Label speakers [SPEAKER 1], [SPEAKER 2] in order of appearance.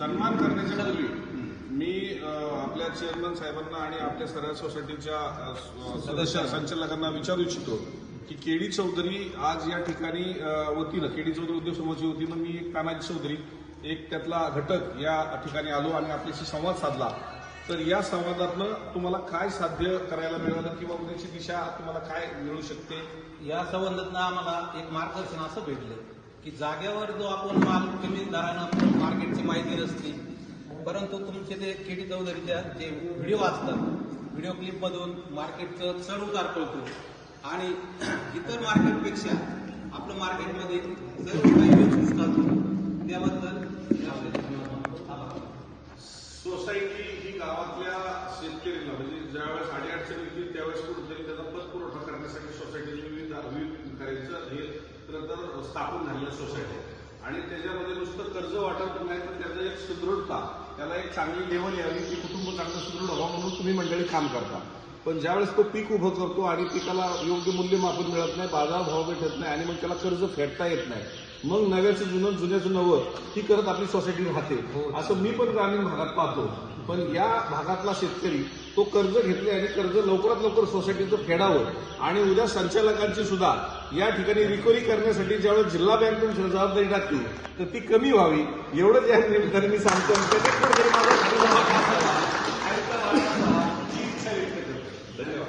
[SPEAKER 1] सन्मान करण्याच्या पूर्वी मी आपल्या चेअरमन साहेबांना आणि आपल्या सरळ सोसायटीच्या सदस्य संचालकांना विचारू इच्छितो की केडी चौधरी आज या ठिकाणी वतीनं केडी चौधरी उद्योग समूहाच्या वतीनं मी एक तानाजी चौधरी एक त्यातला घटक या ठिकाणी आलो आणि आपल्याशी संवाद साधला. तर या संवादातनं तुम्हाला काय साध्य करायला मिळालं किंवा उद्याची दिशा तुम्हाला काय मिळू शकते?
[SPEAKER 2] या संबंधात आम्हाला एक मार्गदर्शन असं भेटलं. की जागेवर जो आपण माल कमी दरानं मार्केटची माहिती नसते परंतु तुमचे ते केटी चौधरीच्या जे व्हिडिओ असतात व्हिडिओ क्लिपमधून मार्केटचं चढ उतार कळतो. आणि इतर मार्केटपेक्षा आपलं मार्केटमध्ये सर्व काही व्यवस्थित त्याबद्दल
[SPEAKER 1] सोसायटी ही गावातल्या शेतकऱ्यांना म्हणजे ज्यावेळेस साडेआठशे येतील त्यावेळेस कुठेतरी त्याचा पतपुरवठा करण्यासाठी सोसायटीचे विविध विविध कार्याचं हे खरं तर स्थापन झालेल्या सोसायटी आणि त्याच्यामध्ये नुसतं कर्ज वाटप नाही तर त्याचं एक सुदृढता त्याला एक चांगली लेवल यावी की कुटुंब चांगलं सुदृढ व्हावं म्हणून तुम्ही मंडळी काम करता. पण ज्यावेळेस तो पीक उभं करतो आणि पिकाला योग्य मूल्यमापन मिळत नाही बाजारभाव भेटत नाही आणि मग त्याला कर्ज फेडता येत नाही मग नव्याचं जुनं जुन्याचं नवं ही करत आपली सोसायटी राहते. असं मी पण ग्रामीण भागात पाहतो. पण या भागातला शेतकरी तो कर्ज घेतले आणि कर्ज लवकरात लवकर सोसायटीचं फेडावं आणि उद्या संचालकांची सुद्धा या ठिकाणी रिकव्हरी करण्यासाठी ज्यावेळेस जिल्हा बँक तुमची जबाबदारी टाकली तर ती कमी व्हावी. एवढंच या निमित्ताने मी सांगतो. ही. धन्यवाद.